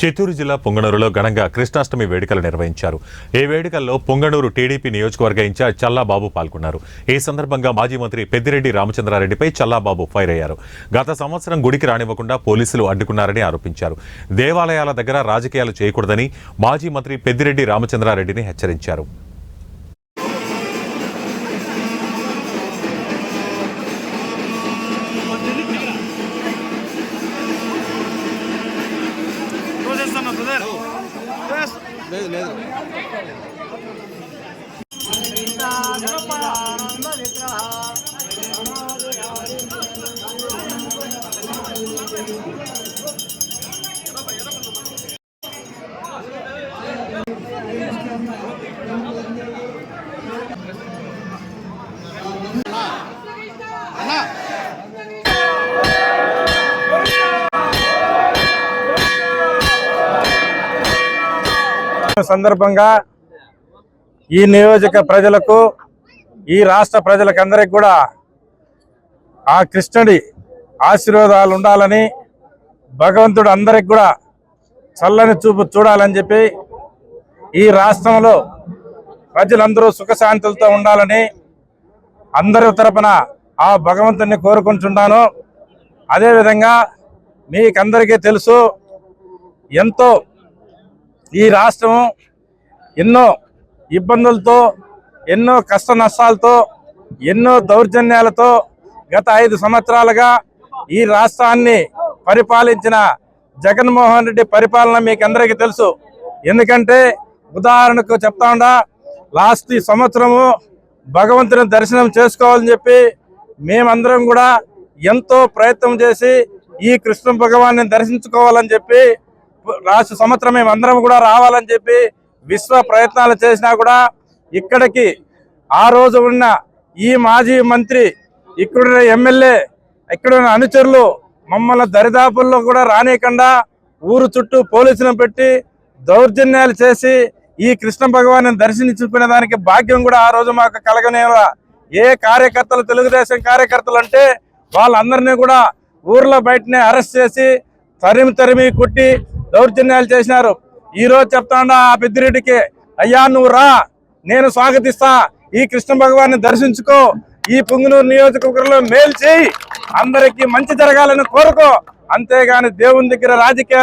చిత్తూరు జిల్లా పొంగనూరులో ఘనంగా కృష్ణాష్టమి వేడుకలు నిర్వహించారు. ఈ వేడుకల్లో పొంగనూరు టీడీపీ నియోజకవర్గ ఇన్ఛార్జ్ చల్లాబాబు పాల్గొన్నారు. ఈ సందర్భంగా మాజీ మంత్రి పెద్దిరెడ్డి రామచంద్రారెడ్డిపై చల్లాబాబు ఫైర్ అయ్యారు. గత సంవత్సరం గుడికి రానివ్వకుండా పోలీసులు అడ్డుకున్నారని ఆరోపించారు. దేవాలయాల దగ్గర రాజకీయాలు చేయకూడదని మాజీ మంత్రి పెద్దిరెడ్డి రామచంద్రారెడ్డిని హెచ్చరించారు. లేదు లేదు. సందర్భంగా ఈ నియోజక ప్రజలకు ఈ రాష్ట్ర ప్రజలకందరికి కూడా ఆ కృష్ణుడి ఆశీర్వాదాలు ఉండాలని భగవంతుడు అందరికి కూడా చల్లని చూపు చూడాలని చెప్పి ఈ రాష్ట్రంలో ప్రజలందరూ సుఖశాంతులతో ఉండాలని అందరి తరపున ఆ భగవంతుని కోరుకుంటున్నాను. అదేవిధంగా మీకందరికీ తెలుసు ఎంతో ఈ రాష్ట్రం ఎన్నో ఇబ్బందులతో ఎన్నో కష్ట నష్టాలతో ఎన్నో దౌర్జన్యాలతో గత ఐదు సంవత్సరాలుగా ఈ రాష్ట్రాన్ని పరిపాలించిన జగన్మోహన్ రెడ్డి పరిపాలన మీకు అందరికీ తెలుసు? ఎందుకంటే ఉదాహరణకు చెప్తా ఉండా లాస్ట్ ఈ సంవత్సరము భగవంతుని దర్శనం చేసుకోవాలని చెప్పి మేమందరం కూడా ఎంతో ప్రయత్నం చేసి ఈ కృష్ణ భగవాన్ని దర్శించుకోవాలని చెప్పి లాస్ట్ సంవత్సరం మేమందరం కూడా రావాలని చెప్పి విశ్వ ప్రయత్నాలు చేసినా కూడా ఇక్కడికి ఆ రోజు ఉన్న ఈ మాజీ మంత్రి ఇక్కడున్న ఎమ్మెల్యే ఇక్కడున్న అనుచరులు మమ్మల్ని దరిదాపుల్లో కూడా రానియకుండా ఊరు చుట్టూ పోలీసులను పెట్టి దౌర్జన్యాలు చేసి ఈ కృష్ణ భగవాన్ని దర్శించుకునే దానికి భాగ్యం కూడా ఆ రోజు మాకు కలగనేలా ఏ కార్యకర్తలు తెలుగుదేశం కార్యకర్తలు అంటే వాళ్ళందరినీ కూడా ఊర్లో బయటనే అరెస్ట్ చేసి తరిమి తరిమి కుట్టి దౌర్జన్యాలు చేసినారు. ఈ రోజు చెప్తాండా ఆ పెద్దిరెడ్డికి అయ్యా నువ్వు రా నేను స్వాగతిస్తా. ఈ కృష్ణ భగవాన్ని దర్శించుకో. ఈ పుంగనూరు నియోజకవర్గంలో మేలు చేయి. అందరికీ మంచి జరగాలని కోరుకో. అంతేగాని దేవుని దగ్గర రాజకీయ